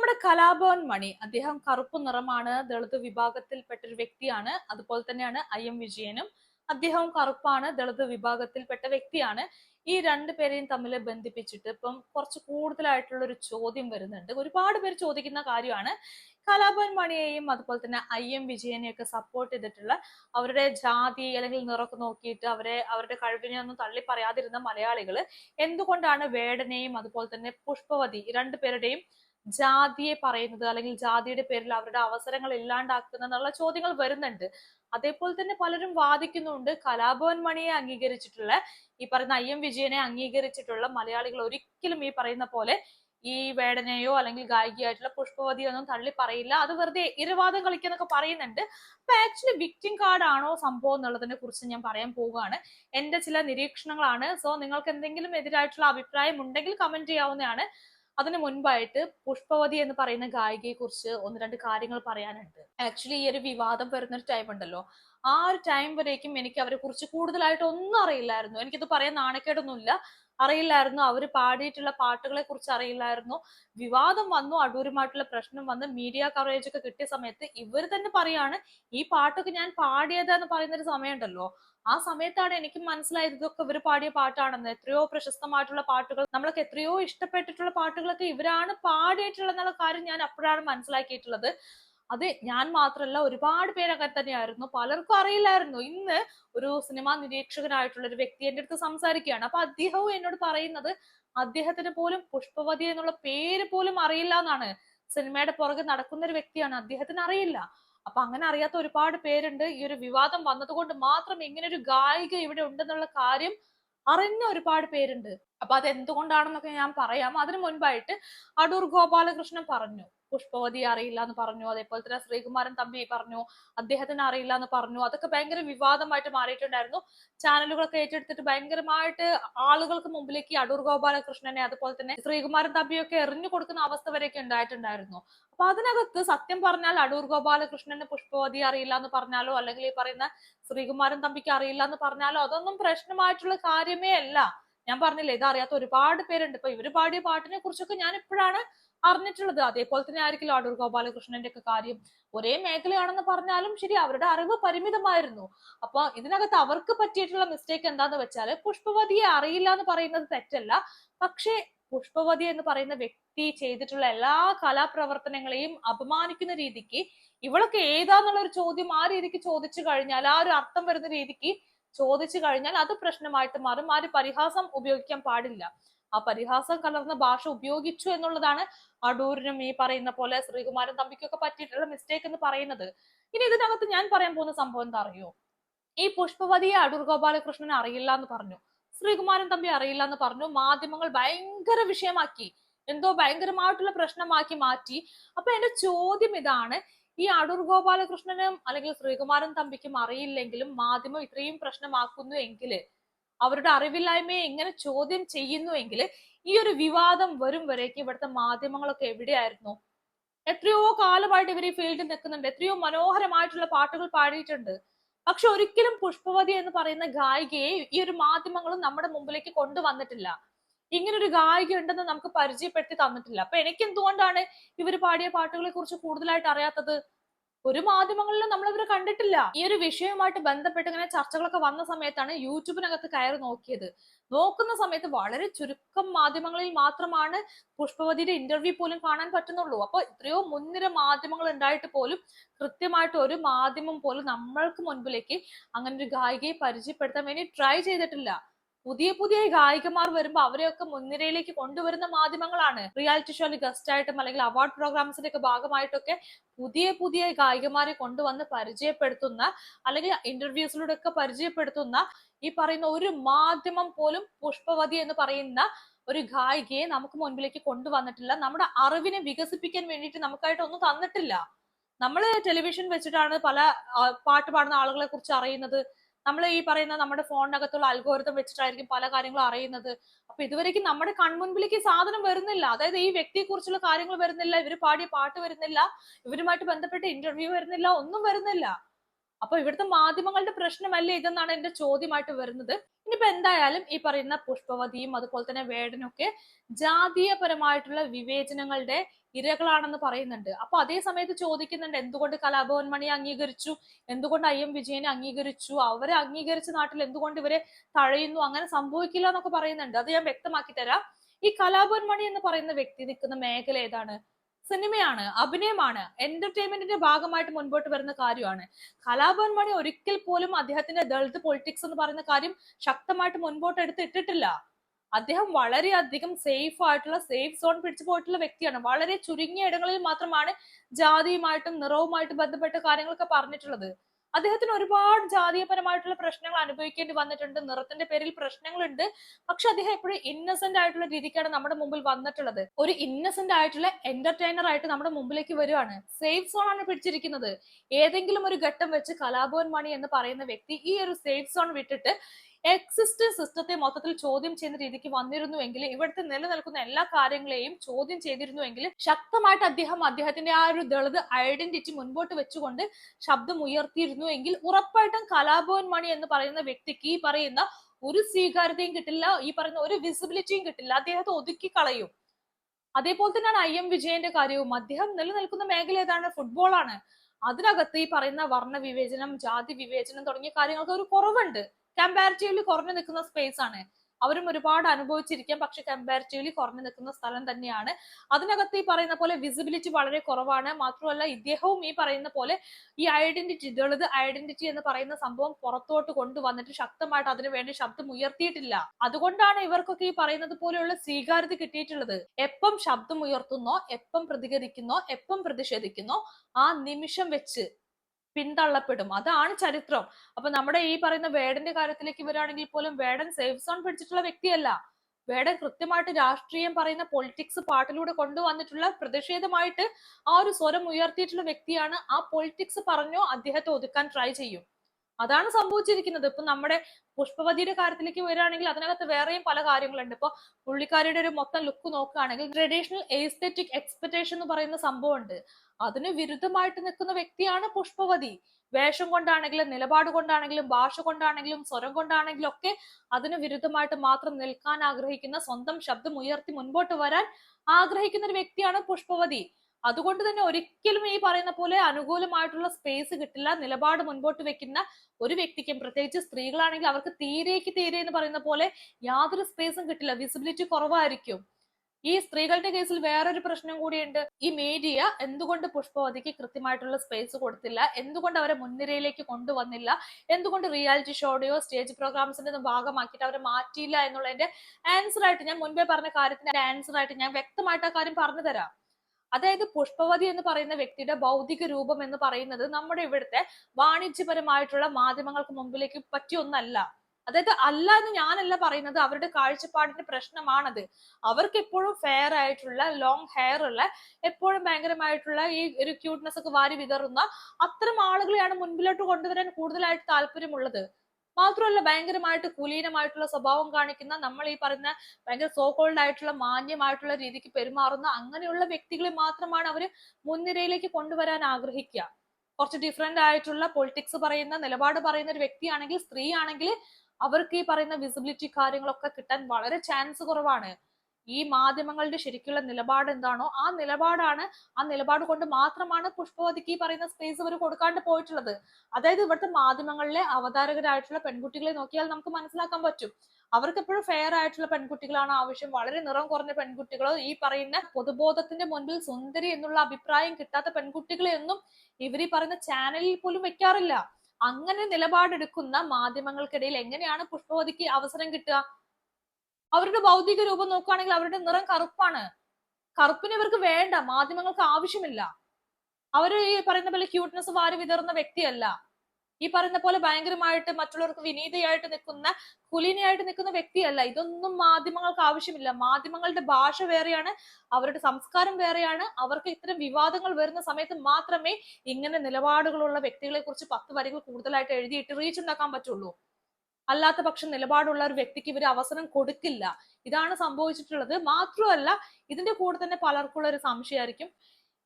നമ്മുടെ കലാഭവൻ മണി അദ്ദേഹം കറുപ്പ് നിറമാണ് ദളിത് വിഭാഗത്തിൽപ്പെട്ട ഒരു വ്യക്തിയാണ്. അതുപോലെ തന്നെയാണ് ഐ എം വിജയനും. അദ്ദേഹവും കറുപ്പാണ് ദളിത് വിഭാഗത്തിൽപ്പെട്ട വ്യക്തിയാണ്. ഈ രണ്ടു പേരെയും തമ്മിൽ ബന്ധിപ്പിച്ചിട്ട് ഇപ്പം കുറച്ച് കൂടുതലായിട്ടുള്ള ഒരു ചോദ്യം വരുന്നുണ്ട്. ഒരുപാട് പേര് ചോദിക്കുന്ന കാര്യമാണ്. കലാഭവൻ മണിയെയും അതുപോലെ തന്നെ ഐ എം വിജയനെയും ഒക്കെ സപ്പോർട്ട് ചെയ്തിട്ടുള്ള അവരുടെ ജാതി അല്ലെങ്കിൽ നിറക്ക് നോക്കിയിട്ട് അവരെ അവരുടെ കഴിവിനെ ഒന്നും തള്ളി പറയാതിരുന്ന മലയാളികൾ എന്തുകൊണ്ടാണ് വേടനെയും അതുപോലെ തന്നെ പുഷ്പവതി രണ്ടുപേരുടെയും ജാതിയെ പറയുന്നത് അല്ലെങ്കിൽ ജാതിയുടെ പേരിൽ അവരുടെ അവസരങ്ങൾ ഇല്ലാണ്ടാക്കുന്ന എന്നുള്ള ചോദ്യങ്ങൾ വരുന്നുണ്ട്. അതേപോലെ തന്നെ പലരും വാദിക്കുന്നുണ്ട് കലാഭവൻ മണിയെ അംഗീകരിച്ചിട്ടുള്ള ഈ പറയുന്ന ഐ എം വിജയനെ അംഗീകരിച്ചിട്ടുള്ള മലയാളികൾ ഒരിക്കലും ഈ പറയുന്ന പോലെ ഈ വേടനെയോ അല്ലെങ്കിൽ ഗായികയായിട്ടുള്ള പുഷ്പവതിയോ ഒന്നും തള്ളി പറയില്ല. അത് വെറുതെ ഇരുവാദം കളിക്കുന്നൊക്കെ പറയുന്നുണ്ട്. അപ്പൊ ആക്ച്വലി വിക്ടിം കാർഡ് ആണോ സംഭവം എന്നുള്ളതിനെ കുറിച്ച് ഞാൻ പറയാൻ പോവുകയാണ്. എന്റെ ചില നിരീക്ഷണങ്ങളാണ്. സോ നിങ്ങൾക്ക് എന്തെങ്കിലും എതിരായിട്ടുള്ള അഭിപ്രായം ഉണ്ടെങ്കിൽ കമന്റ് ചെയ്യാവുന്നതാണ്. അതിനു മുൻപായിട്ട് പുഷ്പവതി എന്ന് പറയുന്ന ഗായികയെ കുറിച്ച് ഒന്ന് രണ്ട് കാര്യങ്ങൾ പറയാനുണ്ട്. ആക്ച്വലി ഈ ഒരു വിവാദം വരുന്ന ഒരു ടൈം ഉണ്ടല്ലോ. ആ ഒരു ടൈം വരേക്കും എനിക്ക് അവരെ കുറിച്ച് കൂടുതലായിട്ട് ഒന്നും അറിയില്ലായിരുന്നു. എനിക്കിത് പറയാൻ നാണക്കേടൊന്നുമില്ല. അറിയില്ലായിരുന്നു. അവർ പാടിയിട്ടുള്ള പാട്ടുകളെ കുറിച്ച് അറിയില്ലായിരുന്നു. വിവാദം വന്നു അടൂരുമായിട്ടുള്ള പ്രശ്നം വന്ന്. മീഡിയ കവറേജ് ഒക്കെ കിട്ടിയ സമയത്ത് ഇവർ തന്നെ പറയാണ് ഈ പാട്ടൊക്കെ ഞാൻ പാടിയതെന്ന് പറയുന്ന ഒരു സമയമുണ്ടല്ലോ. ആ സമയത്താണ് എനിക്ക് മനസ്സിലായത് ഇതൊക്കെ ഇവർ പാടിയ പാട്ടാണെന്ന്. എത്രയോ പ്രശസ്തമായിട്ടുള്ള പാട്ടുകൾ നമ്മളൊക്കെ എത്രയോ ഇഷ്ടപ്പെട്ടിട്ടുള്ള പാട്ടുകളൊക്കെ ഇവരാണ് പാടിയിട്ടുള്ള എന്നുള്ള കാര്യം ഞാൻ അപ്പോഴാണ് മനസ്സിലാക്കിയിട്ടുള്ളത്. അത് ഞാൻ മാത്രമല്ല ഒരുപാട് പേര് അങ്ങനെ തന്നെയായിരുന്നു. പലർക്കും അറിയില്ലായിരുന്നു. ഇന്ന് ഒരു സിനിമാ നിരീക്ഷകനായിട്ടുള്ള ഒരു വ്യക്തി എന്റെ അടുത്ത് സംസാരിക്കുകയാണ്. അപ്പൊ അദ്ദേഹവും എന്നോട് പറയുന്നത് അദ്ദേഹത്തിന് പോലും പുഷ്പവതി എന്നുള്ള പേര് പോലും അറിയില്ല എന്നാണ്. സിനിമയുടെ പുറകെ നടക്കുന്ന ഒരു വ്യക്തിയാണ്. അദ്ദേഹത്തിന് അറിയില്ല. അപ്പൊ അങ്ങനെ അറിയാത്ത ഒരുപാട് പേരുണ്ട്. ഈ ഒരു വിവാദം വന്നതുകൊണ്ട് മാത്രം ഇങ്ങനെ ഒരു ഗായിക ഇവിടെ ഉണ്ടെന്നുള്ള കാര്യം അറിഞ്ഞ ഒരുപാട് പേരുണ്ട്. അപ്പൊ അത് എന്തുകൊണ്ടാണെന്നൊക്കെ ഞാൻ പറയാം. അതിനു മുൻപായിട്ട് അടൂർ ഗോപാലകൃഷ്ണൻ പറഞ്ഞു. പുഷ്പവതി അറിയില്ല എന്ന് പറഞ്ഞു അതേപോലെ തന്നെ ശ്രീകുമാരൻ തമ്പി പറഞ്ഞു അദ്ദേഹത്തിന് അറിയില്ല എന്ന് പറഞ്ഞു. അതൊക്കെ ഭയങ്കര വിവാദമായിട്ട് മാറിയിട്ടുണ്ടായിരുന്നു. ചാനലുകളൊക്കെ ഏറ്റെടുത്തിട്ട് ഭയങ്കരമായിട്ട് ആളുകൾക്ക് മുമ്പിലേക്ക് അടൂർ ഗോപാലകൃഷ്ണനെ അതുപോലെ തന്നെ ശ്രീകുമാരൻ തമ്പിയൊക്കെ എറിഞ്ഞു കൊടുക്കുന്ന അവസ്ഥ വരെയൊക്കെ ഉണ്ടായിട്ടുണ്ടായിരുന്നു. അപ്പൊ അതിനകത്ത് സത്യം പറഞ്ഞാൽ അടൂർ ഗോപാലകൃഷ്ണന് പുഷ്പവതി അറിയില്ല എന്ന് പറഞ്ഞാലോ അല്ലെങ്കിൽ ഈ പറയുന്ന ശ്രീകുമാരൻ തമ്പിക്ക് അറിയില്ല എന്ന് പറഞ്ഞാലോ അതൊന്നും പ്രശ്നമായിട്ടുള്ള കാര്യമേ അല്ല. ഞാൻ പറഞ്ഞില്ലേ ഇത് അറിയാത്ത ഒരുപാട് പേരുണ്ട്. ഇപ്പൊ ഇവർ പാടിയ പാട്ടിനെ കുറിച്ചൊക്കെ ഞാൻ ഇപ്പോഴാണ് അറിഞ്ഞിട്ടുള്ളത്. അതേപോലെ തന്നെ ആയിരിക്കില്ല അടൂർ ഗോപാലകൃഷ്ണന്റെ ഒക്കെ കാര്യം. ഒരേ മേഖലയാണെന്ന് പറഞ്ഞാലും ശരി അവരുടെ അറിവ് പരിമിതമായിരുന്നു. അപ്പൊ ഇതിനകത്ത് അവർക്ക് പറ്റിയിട്ടുള്ള മിസ്റ്റേക്ക് എന്താന്ന് വെച്ചാൽ പുഷ്പവതിയെ അറിയില്ല എന്ന് പറയുന്നത് തെറ്റല്ല. പക്ഷേ പുഷ്പവതി എന്ന് പറയുന്ന വ്യക്തി ചെയ്തിട്ടുള്ള എല്ലാ കലാപ്രവർത്തനങ്ങളെയും അപമാനിക്കുന്ന രീതിക്ക് ഇവളൊക്കെ ഏതാന്നുള്ള ഒരു ചോദ്യം ആ രീതിക്ക് ചോദിച്ചു കഴിഞ്ഞാൽ ആ ഒരു അർത്ഥം വരുന്ന രീതിക്ക് ചോദിച്ചു കഴിഞ്ഞാൽ അത് പ്രശ്നമായിട്ട് മാറും. ആ ഒരു പരിഹാസം ഉപയോഗിക്കാൻ പാടില്ല. ആ പരിഹാസം കലർന്ന ഭാഷ ഉപയോഗിച്ചു എന്നുള്ളതാണ് അടൂരിനും ഈ പറയുന്ന പോലെ ശ്രീകുമാരൻ തമ്പിക്കൊക്കെ പറ്റിയിട്ടുള്ള മിസ്റ്റേക്ക് എന്ന് പറയുന്നത്. ഇനി ഇതിനകത്ത് ഞാൻ പറയാൻ പോകുന്ന സംഭവം എന്താ അറിയോ? ഈ പുഷ്പവതിയെ അടൂർ ഗോപാലകൃഷ്ണൻ അറിയില്ല എന്ന് പറഞ്ഞു. ശ്രീകുമാരൻ തമ്പി അറിയില്ല എന്ന് പറഞ്ഞു. മാധ്യമങ്ങൾ ഭയങ്കര വിഷയമാക്കി എന്തോ ഭയങ്കരമായിട്ടുള്ള പ്രശ്നമാക്കി മാറ്റി. അപ്പൊ എന്റെ ചോദ്യം ഇതാണ് ഈ അടൂർ ഗോപാലകൃഷ്ണനും അല്ലെങ്കിൽ ശ്രീകുമാരൻ തമ്പിക്കും അറിയില്ലെങ്കിലും മാധ്യമം ഇത്രയും പ്രശ്നമാക്കുന്നു എങ്കിൽ അവരുടെ അറിവില്ലായ്മയെ എങ്ങനെ ചോദ്യം ചെയ്യുന്നു എങ്കിൽ ഈ ഒരു വിവാദം വരും വരേക്ക് ഇവിടുത്തെ മാധ്യമങ്ങളൊക്കെ എവിടെയായിരുന്നു? എത്രയോ കാലമായിട്ട് ഇവർ ഈ ഫീൽഡിൽ നിൽക്കുന്നുണ്ട്. എത്രയോ മനോഹരമായിട്ടുള്ള പാട്ടുകൾ പാടിയിട്ടുണ്ട്. പക്ഷെ ഒരിക്കലും പുഷ്പവതി എന്ന് പറയുന്ന ഗായികയെ ഈ ഒരു മാധ്യമങ്ങളും നമ്മുടെ മുമ്പിലേക്ക് കൊണ്ടുവന്നിട്ടില്ല. ഇങ്ങനെ ഒരു ഗായിക ഉണ്ടെന്ന് നമുക്ക് പരിചയപ്പെടുത്തി തന്നിട്ടില്ല. അപ്പൊ എനിക്ക് എന്തുകൊണ്ടാണ് ഇവർ പാടിയ പാട്ടുകളെ കുറിച്ച് കൂടുതലായിട്ട് അറിയാത്തത്? ഒരു മാധ്യമങ്ങളിലും നമ്മൾ കണ്ടിട്ടില്ല. ഈ ഒരു വിഷയവുമായിട്ട് ബന്ധപ്പെട്ട് ഇങ്ങനെ ചർച്ചകളൊക്കെ വന്ന സമയത്താണ് യൂട്യൂബിനകത്ത് കയറി നോക്കിയത്. നോക്കുന്ന സമയത്ത് വളരെ ചുരുക്കം മാധ്യമങ്ങളിൽ മാത്രമാണ് പുഷ്പവതിയുടെ ഇന്റർവ്യൂ പോലും കാണാൻ പറ്റുന്നുള്ളൂ. അപ്പൊ എത്രയോ മുൻനിര മാധ്യമങ്ങൾ ഉണ്ടായിട്ട് പോലും കൃത്യമായിട്ട് ഒരു മാധ്യമം പോലും നമ്മൾക്ക് മുൻപിലേക്ക് അങ്ങനെ ഒരു ഗായികയെ പരിചയപ്പെടുത്താൻ വേണ്ടി ട്രൈ ചെയ്തിട്ടില്ല. പുതിയ പുതിയ ഗായികമാർ വരുമ്പോൾ അവരെയൊക്കെ മുൻനിരയിലേക്ക് കൊണ്ടുവരുന്ന മാധ്യമങ്ങളാണ്. റിയാലിറ്റി ഷോയിൽ ഗസ്റ്റ് ആയിട്ടും അല്ലെങ്കിൽ അവാർഡ് പ്രോഗ്രാംസിന്റെ ഒക്കെ ഭാഗമായിട്ടൊക്കെ പുതിയ പുതിയ ഗായികമാരെ കൊണ്ടുവന്ന് പരിചയപ്പെടുത്തുന്ന അല്ലെങ്കിൽ ഇന്റർവ്യൂസിലൂടെ ഒക്കെ പരിചയപ്പെടുത്തുന്ന ഈ പറയുന്ന ഒരു മാധ്യമം പോലും പുഷ്പവതി എന്ന് പറയുന്ന ഒരു ഗായികയെ നമുക്ക് മുൻപിലേക്ക് കൊണ്ടുവന്നിട്ടില്ല. നമ്മുടെ അറിവിനെ വികസിപ്പിക്കാൻ വേണ്ടിയിട്ട് നമുക്കായിട്ട് ഒന്നും തന്നിട്ടില്ല. നമ്മൾ ടെലിവിഷൻ വെച്ചിട്ടാണ് പല പാട്ട് പാടുന്ന ആളുകളെ കുറിച്ച് അറിയുന്നത്. നമ്മൾ ഈ പറയുന്ന നമ്മുടെ ഫോണിനകത്തുള്ള അൽഗോരിതം വെച്ചിട്ടായിരിക്കും പല കാര്യങ്ങളും അറിയുന്നത്. അപ്പൊ ഇതുവരേക്കും നമ്മുടെ കൺമുൻപിലേക്ക് സാധനം വരുന്നില്ല. അതായത് ഈ വ്യക്തിയെ കുറിച്ചുള്ള കാര്യങ്ങൾ വരുന്നില്ല ഇവർ പാടിയ പാട്ട് വരുന്നില്ല ഇവരുമായിട്ട് ബന്ധപ്പെട്ട ഇന്റർവ്യൂ വരുന്നില്ല ഒന്നും വരുന്നില്ല. അപ്പൊ ഇവിടുത്തെ മാധ്യമങ്ങളുടെ പ്രശ്നമല്ലേ ഇതെന്നാണ് എന്റെ ചോദ്യമായിട്ട് വരുന്നത്. ഇനിയിപ്പോ എന്തായാലും ഈ പറയുന്ന പുഷ്പവതിയും അതുപോലെ തന്നെ വേടനൊക്കെ ജാതീയപരമായിട്ടുള്ള വിവേചനങ്ങളുടെ ഇരകളാണെന്ന് പറയുന്നുണ്ട്. അപ്പൊ അതേ സമയത്ത് ചോദിക്കുന്നുണ്ട് എന്തുകൊണ്ട് കലാഭവൻ മണി അംഗീകരിച്ചു? എന്തുകൊണ്ട് ഐ എം വിജയനെ അംഗീകരിച്ചു? അവരെ അംഗീകരിച്ച നാട്ടിൽ എന്തുകൊണ്ട് ഇവരെ തഴയുന്നു? അങ്ങനെ സംഭവിക്കില്ല എന്നൊക്കെ പറയുന്നുണ്ട്. അത് ഞാൻ വ്യക്തമാക്കി തരാം. ഈ കലാഭവൻ മണി എന്ന് പറയുന്ന വ്യക്തി നിൽക്കുന്ന മേഖല ഏതാണ്? സിനിമയാണ് അഭിനയമാണ് എന്റർടൈൻമെന്റിന്റെ ഭാഗമായിട്ട് മുൻപോട്ട് വരുന്ന കാര്യമാണ്. കലാഭവൻ മണി ഒരിക്കൽ പോലും അദ്ദേഹത്തിന്റെ ദളിത് പൊളിറ്റിക്സ് എന്ന് പറയുന്ന കാര്യം ശക്തമായിട്ട് മുൻപോട്ട് എടുത്തിട്ടിട്ടില്ല അദ്ദേഹം വളരെയധികം സേഫ് ആയിട്ടുള്ള സേഫ് സോൺ പിടിച്ചു പോയിട്ടുള്ള വ്യക്തിയാണ്. വളരെ ചുരുങ്ങിയ ഇടങ്ങളിൽ മാത്രമാണ് ജാതിയുമായിട്ടും നിറവുമായിട്ടും ബന്ധപ്പെട്ട കാര്യങ്ങളൊക്കെ പറഞ്ഞിട്ടുള്ളത്. അദ്ദേഹത്തിന് ഒരുപാട് ജാതീയപരമായിട്ടുള്ള പ്രശ്നങ്ങൾ അനുഭവിക്കേണ്ടി വന്നിട്ടുണ്ട്. നിറത്തിന്റെ പേരിൽ പ്രശ്നങ്ങളുണ്ട്. പക്ഷെ അദ്ദേഹം എപ്പോഴും ഇന്നസെന്റ് ആയിട്ടുള്ള രീതിക്കാണ് നമ്മുടെ മുമ്പിൽ വന്നിട്ടുള്ളത്. ഒരു ഇന്നസെന്റ് ആയിട്ടുള്ള എന്റർടൈനർ ആയിട്ട് നമ്മുടെ മുമ്പിലേക്ക് വരുവാണ്. സേഫ് സോൺ ആണ് പിടിച്ചിരിക്കുന്നത്. ഏതെങ്കിലും ഒരു ഘട്ടം വെച്ച് കലാഭവൻ മണി എന്ന് പറയുന്ന വ്യക്തി ഈ ഒരു സേഫ് സോൺ വിട്ടിട്ട് എക്സിസ്റ്റിംഗ് സിസ്റ്റത്തെ മൊത്തത്തിൽ ചോദ്യം ചെയ്യുന്ന രീതിക്ക് വന്നിരുന്നുവെങ്കിൽ ഇവിടുത്തെ നിലനിൽക്കുന്ന എല്ലാ കാര്യങ്ങളെയും ചോദ്യം ചെയ്തിരുന്നുവെങ്കിൽ ശക്തമായിട്ട് അദ്ദേഹം അദ്ദേഹത്തിന്റെ ആ ഒരു ദളിത് ഐഡന്റിറ്റി മുൻപോട്ട് വെച്ചുകൊണ്ട് ശബ്ദം ഉയർത്തിയിരുന്നു എങ്കിൽ ഉറപ്പായിട്ടും കലാഭവൻ മണി എന്ന് പറയുന്ന വ്യക്തിക്ക് ഈ പറയുന്ന ഒരു സ്വീകാര്യതയും കിട്ടില്ല ഈ പറയുന്ന ഒരു വിസിബിലിറ്റിയും കിട്ടില്ല. അദ്ദേഹത്തെ ഒതുക്കി കളയും. അതേപോലെ തന്നെയാണ് ഐ എം വിജയന്റെ കാര്യവും. അദ്ദേഹം നിലനിൽക്കുന്ന മേഖല ഏതാണ്? ഫുട്ബോൾ ആണ്. അതിനകത്ത് ഈ പറയുന്ന വർണ വിവേചനം ജാതി വിവേചനം തുടങ്ങിയ കാര്യങ്ങൾക്ക് ഒരു കുറവുണ്ട്. കമ്പാരിറ്റീവ്ലി കുറഞ്ഞു നിൽക്കുന്ന സ്പേസ് ആണ്. അവരും ഒരുപാട് അനുഭവിച്ചിരിക്കാം. പക്ഷെ കമ്പാരിറ്റീവ്ലി കുറഞ്ഞു നിൽക്കുന്ന സ്ഥലം തന്നെയാണ്. അതിനകത്ത് ഈ പറയുന്ന പോലെ വിസിബിലിറ്റി വളരെ കുറവാണ്. മാത്രമല്ല ഇദ്ദേഹവും ഈ പറയുന്ന പോലെ ഈ ഐഡന്റിറ്റി ദളിത് ഐഡന്റിറ്റി എന്ന് പറയുന്ന സംഭവം പുറത്തോട്ട് കൊണ്ടുവന്നിട്ട് ശക്തമായിട്ട് അതിനു വേണ്ടി ശബ്ദം ഉയർത്തിയിട്ടില്ല. അതുകൊണ്ടാണ് ഇവർക്കൊക്കെ ഈ പറയുന്നത് പോലെയുള്ള സ്വീകാര്യത കിട്ടിയിട്ടുള്ളത്. എപ്പം ശബ്ദം ഉയർത്തുന്നോ എപ്പം പ്രതികരിക്കുന്നോ എപ്പം പ്രതിഷേധിക്കുന്നോ ആ നിമിഷം വെച്ച് പിന്തള്ളപ്പെടും. അതാണ് ചരിത്രം. അപ്പൊ നമ്മുടെ ഈ പറയുന്ന വേടന്റെ കാര്യത്തിലേക്ക് വരികയാണെങ്കിൽ പോലും വേടൻ സേഫ് സോൺ പിടിച്ചിട്ടുള്ള വ്യക്തിയല്ല. വേടൻ കൃത്യമായിട്ട് രാഷ്ട്രീയം പറയുന്ന പൊളിറ്റിക്സ് പാട്ടിലൂടെ കൊണ്ടുവന്നിട്ടുള്ള പ്രതിഷേധമായിട്ട് ആ ഒരു സ്വരം ഉയർത്തിയിട്ടുള്ള വ്യക്തിയാണ് ആ പൊളിറ്റിക്സ് പറഞ്ഞോ അദ്ദേഹത്തെ ഒതുക്കാൻ ട്രൈ ചെയ്യും. അതാണ് സംഭവിച്ചിരിക്കുന്നത്. ഇപ്പൊ നമ്മുടെ പുഷ്പവതിയുടെ കാര്യത്തിലേക്ക് വരികയാണെങ്കിൽ അതിനകത്ത് വേറെയും പല കാര്യങ്ങളുണ്ട്. ഇപ്പൊ പുള്ളിക്കാരിയുടെ ഒരു മൊത്തം ലുക്ക് നോക്കുകയാണെങ്കിൽ ട്രഡീഷണൽ എസ്തെറ്റിക് എക്സ്പെക്ടേഷൻ എന്ന് പറയുന്ന സംഭവമുണ്ട്. അതിന് വിരുദ്ധമായിട്ട് നിൽക്കുന്ന വ്യക്തിയാണ് പുഷ്പവതി. വേഷം കൊണ്ടാണെങ്കിലും നിലപാട് കൊണ്ടാണെങ്കിലും ഭാഷ കൊണ്ടാണെങ്കിലും സ്വരം കൊണ്ടാണെങ്കിലും ഒക്കെ അതിന് വിരുദ്ധമായിട്ട് മാത്രം നിൽക്കാൻ ആഗ്രഹിക്കുന്ന സ്വന്തം ശബ്ദം ഉയർത്തി മുൻപോട്ട് വരാൻ ആഗ്രഹിക്കുന്ന ഒരു വ്യക്തിയാണ് പുഷ്പവതി. അതുകൊണ്ട് തന്നെ ഒരിക്കലും ഈ പറയുന്ന പോലെ അനുകൂലമായിട്ടുള്ള സ്പേസ് കിട്ടില്ല. നിലപാട് മുൻപോട്ട് വെക്കുന്ന ഒരു വ്യക്തിക്കും പ്രത്യേകിച്ച് സ്ത്രീകളാണെങ്കിൽ അവർക്ക് തീരേക്ക് തീരെ എന്ന് പറയുന്ന പോലെ യാതൊരു സ്പേസും കിട്ടില്ല. വിസിബിലിറ്റി കുറവായിരിക്കും. ഈ സ്ത്രീകളുടെ കേസിൽ വേറൊരു പ്രശ്നം കൂടിയുണ്ട്. ഈ മീഡിയ എന്തുകൊണ്ട് പുഷ്പവതിക്ക് കൃത്യമായിട്ടുള്ള സ്പേസ് കൊടുത്തില്ല? എന്തുകൊണ്ട് അവരെ മുൻനിരയിലേക്ക് കൊണ്ടുവന്നില്ല? എന്തുകൊണ്ട് റിയാലിറ്റി ഷോയുടെയോ സ്റ്റേജ് പ്രോഗ്രാംസിന്റെ ഭാഗമാക്കിയിട്ട് അവരെ മാറ്റിയില്ല എന്നുള്ളതിന്റെ ആൻസർ ആയിട്ട് ഞാൻ മുൻപേ പറഞ്ഞ കാര്യത്തിന്റെ ആൻസർ ആയിട്ട് ഞാൻ വ്യക്തമായിട്ട് ആ കാര്യം പറഞ്ഞു തരാം അതായത് പുഷ്പവതി എന്ന് പറയുന്ന വ്യക്തിയുടെ ഭൗതിക രൂപം എന്ന് പറയുന്നത് നമ്മുടെ ഇവിടുത്തെ വാണിജ്യപരമായിട്ടുള്ള മാധ്യമങ്ങൾക്ക് മുമ്പിലേക്ക് പറ്റിയൊന്നല്ല അതായത് അല്ല എന്ന് ഞാനല്ല പറയുന്നത് അവരുടെ കാഴ്ചപ്പാടിന്റെ പ്രശ്നമാണത്. അവർക്ക് എപ്പോഴും ഫെയർ ആയിട്ടുള്ള ലോങ് ഹെയർ ഉള്ള എപ്പോഴും ഭയങ്കരമായിട്ടുള്ള ഈ ഒരു ക്യൂട്ട്നെസ് ഒക്കെ വാരി വിതറുന്ന അത്തരം ആളുകളെയാണ് മുൻപിലോട്ട് കൊണ്ടുവരാൻ കൂടുതലായിട്ട് താല്പര്യമുള്ളത്. മാത്രമല്ല ഭയങ്കരമായിട്ട് കുലീനമായിട്ടുള്ള സ്വഭാവം കാണിക്കുന്ന നമ്മൾ ഈ പറയുന്ന ഭയങ്കര സോക്കോൾഡ് ആയിട്ടുള്ള മാന്യമായിട്ടുള്ള രീതിക്ക് പെരുമാറുന്ന അങ്ങനെയുള്ള വ്യക്തികളെ മാത്രമാണ് അവർ മുൻനിരയിലേക്ക് കൊണ്ടുവരാൻ ആഗ്രഹിക്കുക. കുറച്ച് ഡിഫറെന്റ് ആയിട്ടുള്ള പൊളിറ്റിക്സ് പറയുന്ന നിലപാട് പറയുന്ന ഒരു വ്യക്തിയാണെങ്കിൽ സ്ത്രീ ആണെങ്കിൽ അവർക്ക് ഈ പറയുന്ന വിസിബിലിറ്റി കാര്യങ്ങളൊക്കെ കിട്ടാൻ വളരെ ചാൻസ് കുറവാണ്. ഈ മാധ്യമങ്ങളുടെ ശരിക്കുള്ള നിലപാട് എന്താണോ ആ നിലപാടാണ് ആ നിലപാട് കൊണ്ട് മാത്രമാണ് പുഷ്പവതിക്ക് ഈ പറയുന്ന സ്പേസ് അവർ കൊടുക്കാണ്ട് പോയിട്ടുള്ളത്. അതായത് ഇവിടുത്തെ മാധ്യമങ്ങളിലെ അവതാരകരായിട്ടുള്ള പെൺകുട്ടികളെ നോക്കിയാൽ നമുക്ക് മനസ്സിലാക്കാൻ പറ്റും. അവർക്ക് എപ്പോഴും ഫെയർ ആയിട്ടുള്ള പെൺകുട്ടികളാണ് ആവശ്യം. വളരെ നിറം കുറഞ്ഞ പെൺകുട്ടികളോ ഈ പറയുന്ന പൊതുബോധത്തിന്റെ മുൻപിൽ സുന്ദരി എന്നുള്ള അഭിപ്രായം കിട്ടാത്ത പെൺകുട്ടികളെ ഒന്നും ഇവർ ഈ പറയുന്ന ചാനലിൽ പോലും വെക്കാറില്ല. അങ്ങനെ നിലപാടെടുക്കുന്ന മാധ്യമങ്ങൾക്കിടയിൽ എങ്ങനെയാണ് പുഷ്പവതിക്ക് അവസരം കിട്ടുക? അവരുടെ ഭൗതിക രൂപം നോക്കുകയാണെങ്കിൽ അവരുടെ നിറം കറുപ്പാണ്. കറുപ്പിന് ഇവർക്ക് വേണ്ട മാധ്യമങ്ങൾക്ക് ആവശ്യമില്ല. അവർ ഈ പറയുന്ന പോലെ ക്യൂട്ട്നെസ് വാരി വിതറുന്ന വ്യക്തിയല്ല. ഈ പറയുന്ന പോലെ ഭയങ്കരമായിട്ട് മറ്റുള്ളവർക്ക് വിനീതയായിട്ട് നിൽക്കുന്ന കുലീനയായിട്ട് നിൽക്കുന്ന വ്യക്തിയല്ല. ഇതൊന്നും മാധ്യമങ്ങൾക്ക് ആവശ്യമില്ല. മാധ്യമങ്ങളുടെ ഭാഷ വേറെയാണ് അവരുടെ സംസ്കാരം വേറെയാണ്. അവർക്ക് ഇത്തരം വിവാദങ്ങൾ വരുന്ന സമയത്ത് മാത്രമേ ഇങ്ങനെ നിലപാടുകളുള്ള വ്യക്തികളെ കുറിച്ച് പത്ത് വരികൾ കൂടുതലായിട്ട് എഴുതിയിട്ട് റീച്ച് ഉണ്ടാക്കാൻ പറ്റുള്ളൂ. അല്ലാത്ത പക്ഷം നിലപാടുള്ള ഒരു വ്യക്തിക്ക് ഇവർ അവസരം കൊടുക്കില്ല. ഇതാണ് സംഭവിച്ചിട്ടുള്ളത്. മാത്രമല്ല ഇതിന്റെ കൂടെ തന്നെ പലർക്കുള്ള ഒരു സംശയമായിരിക്കും.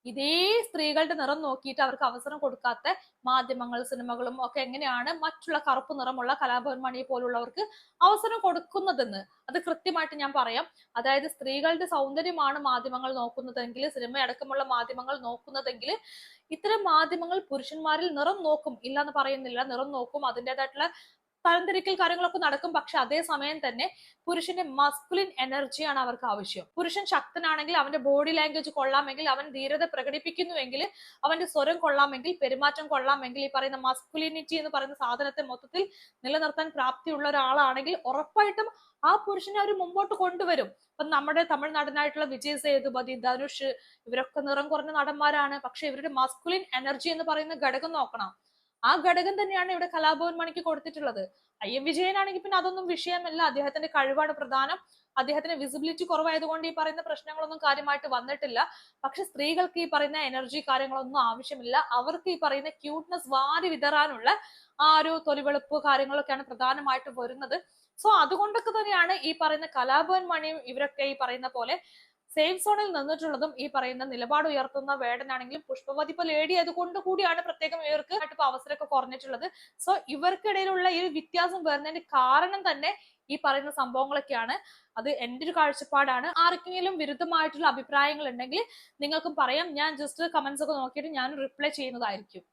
ഇതേ സ്ത്രീകളുടെ നിറം നോക്കിയിട്ട് അവർക്ക് അവസരം കൊടുക്കാത്ത മാധ്യമങ്ങൾ സിനിമകളും ഒക്കെ എങ്ങനെയാണ് മറ്റുള്ള കറുപ്പ് നിറമുള്ള കലാഭവൻ പോലുള്ളവർക്ക് അവസരം കൊടുക്കുന്നതെന്ന്? അത് കൃത്യമായിട്ട് ഞാൻ പറയാം. അതായത് സ്ത്രീകളുടെ സൗന്ദര്യമാണ് മാധ്യമങ്ങൾ നോക്കുന്നതെങ്കിൽ സിനിമ അടക്കമുള്ള മാധ്യമങ്ങൾ നോക്കുന്നതെങ്കിൽ ഇത്തരം മാധ്യമങ്ങൾ പുരുഷന്മാരിൽ നിറം നോക്കും. ഇല്ല എന്ന് പറയുന്നില്ല. നിറം നോക്കും. അതിന്റെതായിട്ടുള്ള തരംതിരിക്കൽ കാര്യങ്ങളൊക്കെ നടക്കും. പക്ഷെ അതേ സമയം തന്നെ പുരുഷന്റെ മസ്കുലിൻ എനർജിയാണ് അവർക്ക് ആവശ്യം. പുരുഷൻ ശക്തനാണെങ്കിൽ അവന്റെ ബോഡി ലാംഗ്വേജ് കൊള്ളാമെങ്കിൽ അവൻ ധീരത പ്രകടിപ്പിക്കുന്നുവെങ്കിൽ അവന്റെ സ്വരം കൊള്ളാമെങ്കിൽ പെരുമാറ്റം കൊള്ളാമെങ്കിൽ ഈ പറയുന്ന മസ്കുലിനിറ്റി എന്ന് പറയുന്ന സാധനത്തെ മൊത്തത്തിൽ നിലനിർത്താൻ പ്രാപ്തിയുള്ള ഒരാളാണെങ്കിൽ ഉറപ്പായിട്ടും ആ പുരുഷനെ അവർ മുമ്പോട്ട് കൊണ്ടുവരും. ഇപ്പൊ നമ്മുടെ തമിഴ്നാടിനായിട്ടുള്ള വിജയ് സേതുപതി ധനുഷ് ഇവരൊക്കെ നിറം കുറഞ്ഞ നടന്മാരാണ്. പക്ഷെ ഇവരുടെ മസ്കുലിൻ എനർജി എന്ന് പറയുന്ന ഘടകം നോക്കണം. ആ ഘടകം തന്നെയാണ് ഇവിടെ കലാഭവൻ മണിക്ക് കൊടുത്തിട്ടുള്ളത്. ഐ എം വിജയനാണെങ്കിൽ പിന്നെ അതൊന്നും വിഷയമല്ല. അദ്ദേഹത്തിന്റെ കഴിവാണ് പ്രധാനം. അദ്ദേഹത്തിന്റെ വിസിബിലിറ്റി കുറവായതുകൊണ്ട് ഈ പറയുന്ന പ്രശ്നങ്ങളൊന്നും കാര്യമായിട്ട് വന്നിട്ടില്ല. പക്ഷെ സ്ത്രീകൾക്ക് ഈ പറയുന്ന എനർജി കാര്യങ്ങളൊന്നും ആവശ്യമില്ല. അവർക്ക് ഈ പറയുന്ന ക്യൂട്ട്നെസ് വാരി വിതറാനുള്ള ആ ഒരു തൊലിവെളുപ്പ് കാര്യങ്ങളൊക്കെയാണ് പ്രധാനമായിട്ടും വരുന്നത്. സോ അതുകൊണ്ടൊക്കെ തന്നെയാണ് ഈ പറയുന്ന കലാഭവൻ മണിയും ഇവരൊക്കെ ഈ പറയുന്ന പോലെ സേഫ് സോണിൽ നിന്നിട്ടുള്ളതും ഈ പറയുന്ന നിലപാട് ഉയർത്തുന്ന വേടനാണെങ്കിലും പുഷ്പവതിപ്പ് ലേഡി അതുകൊണ്ട് കൂടിയാണ് പ്രത്യേകം ഇവർക്ക് ഇപ്പൊ അവസരമൊക്കെ കുറഞ്ഞിട്ടുള്ളത്. സോ ഇവർക്കിടയിലുള്ള ഈ വ്യത്യാസം വരുന്നതിന്റെ കാരണം തന്നെ ഈ പറയുന്ന സംഭവങ്ങളൊക്കെയാണ്. അത് എന്റെ ഒരു കാഴ്ചപ്പാടാണ്. ആർക്കെങ്കിലും വിരുദ്ധമായിട്ടുള്ള അഭിപ്രായങ്ങൾ ഉണ്ടെങ്കിൽ നിങ്ങൾക്കും പറയാം. ഞാൻ ജസ്റ്റ് കമന്റ്സ് ഒക്കെ നോക്കിയിട്ട് ഞാൻ റിപ്ലൈ ചെയ്യുന്നതായിരിക്കും.